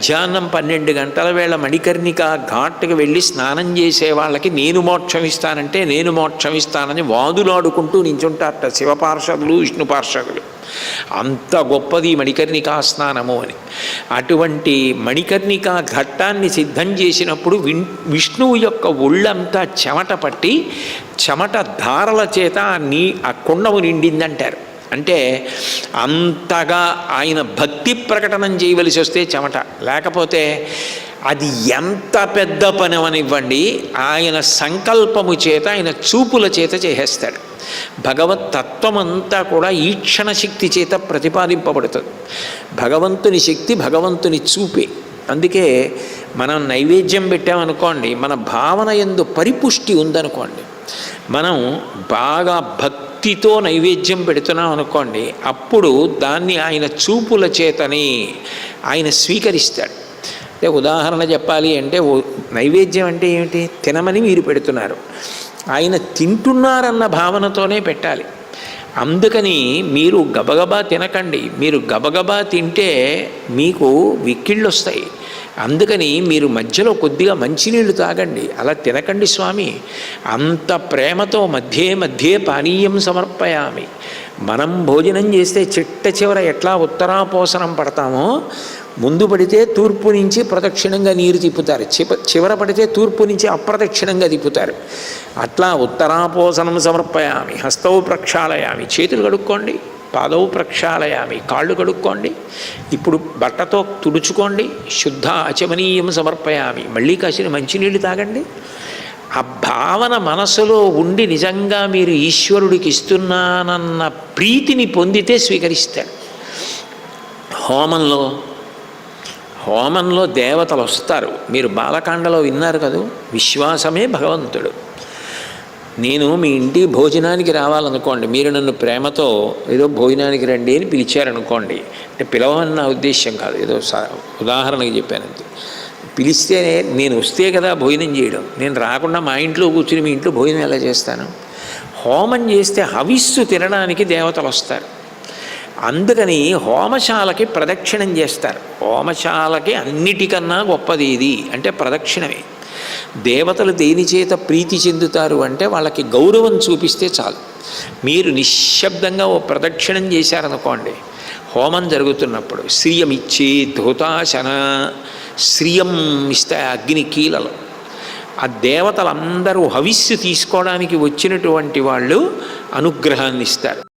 మధ్యాహ్నం పన్నెండు గంటల వేళ మణికర్ణిక ఘాట్కి వెళ్ళి స్నానం చేసే వాళ్ళకి నేను మోక్షం ఇస్తానంటే నేను మోక్షం ఇస్తానని వాదులాడుకుంటూ నించుంటారట శివపార్షదులు విష్ణు పార్షదులు. అంత గొప్పది మణికర్ణికా స్నానము అని. అటువంటి మణికర్ణికా ఘట్టాన్ని సిద్ధం చేసినప్పుడు విన్ విష్ణువు యొక్క ఒళ్ళంతా చెమట పట్టి చెమట ధారల చేత నీ ఆ కుండము నిండిందంటారు. అంటే అంతగా ఆయన భక్తి ప్రకటనం చేయవలసి వస్తే చెమట. లేకపోతే అది ఎంత పెద్ద పని అవనివ్వండి ఆయన సంకల్పము చేత ఆయన చూపుల చేత చేసేస్తాడు. భగవత్ తత్వం అంతా కూడా ఈక్షణ శక్తి చేత ప్రతిపాదింపబడుతుంది. భగవంతుని శక్తి భగవంతుని చూపే. అందుకే మనం నైవేద్యం పెట్టామనుకోండి మన భావన ఎందు పరిపుష్టి ఉందనుకోండి మనం బాగా భక్తితో నైవేద్యం పెడుతున్నాం అనుకోండి అప్పుడు దాన్ని ఆయన చూపుల చేతని ఆయన స్వీకరిస్తాడు. అంటే ఉదాహరణ చెప్పాలి అంటే ఓ- నైవేద్యం అంటే ఏమిటి? తినమని మీరు పెడుతున్నారు. ఆయన తింటున్నారన్న భావనతోనే పెట్టాలి. అందుకని మీరు గబగబా తినకండి. మీరు గబగబా తింటే మీకు విక్కిళ్ళు వస్తాయి అందుకని మీరు మధ్యలో కొద్దిగా మంచినీళ్ళు తాగండి. అలా తినకండి స్వామి. అంత ప్రేమతో మధ్యే మధ్యే పానీయం సమర్పయామి. మనం భోజనం చేస్తే చిట్ట చివర ఎట్లా ఉత్తరాపోసనం పడతామో ముందు పడితే తూర్పు నుంచి ప్రదక్షిణంగా నీరు తిప్పుతారు. చివర పడితే తూర్పు నుంచి అప్రదక్షిణంగా తిప్పుతారు. అట్లా ఉత్తరాపోసనం సమర్పయామి. హస్తౌ ప్రక్షాళయామి. చేతులు కడుక్కోండి. పాదవు ప్రక్షాళయామి. కాళ్ళు కడుక్కోండి. ఇప్పుడు బట్టతో తుడుచుకోండి. శుద్ధ అచమనీయం సమర్పయామి. మళ్ళీ కాసిన మంచినీళ్ళు తాగండి. ఆ భావన మనసులో ఉండి నిజంగా మీరు ఈశ్వరుడికి ఇస్తున్నానన్న ప్రీతిని పొందితే స్వీకరిస్తాడు. హోమంలో హోమంలో దేవతలు వస్తారు. మీరు బాలకాండలో విన్నారు కదూ? విశ్వాసమే భగవంతుడు. నేను మీ ఇంటి భోజనానికి రావాలనుకోండి మీరు నన్ను ప్రేమతో ఏదో భోజనానికి రండి అని పిలిచారనుకోండి అంటే పిలవమని నా ఉద్దేశ్యం కాదు ఏదో సా ఉదాహరణకి చెప్పానంతే పిలిస్తేనే నేను వస్తే కదా భోజనం చేయడం నేను రాకుండా మా ఇంట్లో కూర్చుని మీ ఇంట్లో భోజనం ఎలా చేస్తాను? హోమం చేస్తే హవిస్సు తినడానికి దేవతలు వస్తారు. అందుకని హోమశాలకి ప్రదక్షిణం చేస్తారు. హోమశాలకి అన్నిటికన్నా గొప్పది ఇది అంటే ప్రదక్షిణమే. దేవతలు దేని చేత ప్రీతి చెందుతారు అంటే వాళ్ళకి గౌరవం చూపిస్తే చాలు. మీరు నిశ్శబ్దంగా ఓ ప్రదక్షిణం చేశారనుకోండి హోమం జరుగుతున్నప్పుడు శ్రియం ఇచ్చే ధృతాశన శ్రియం ఇస్తాయి అగ్ని కీలలు. ఆ దేవతలందరూ హవిస్సు తీసుకోవడానికి వచ్చినటువంటి వాళ్ళు అనుగ్రహాన్ని ఇస్తారు.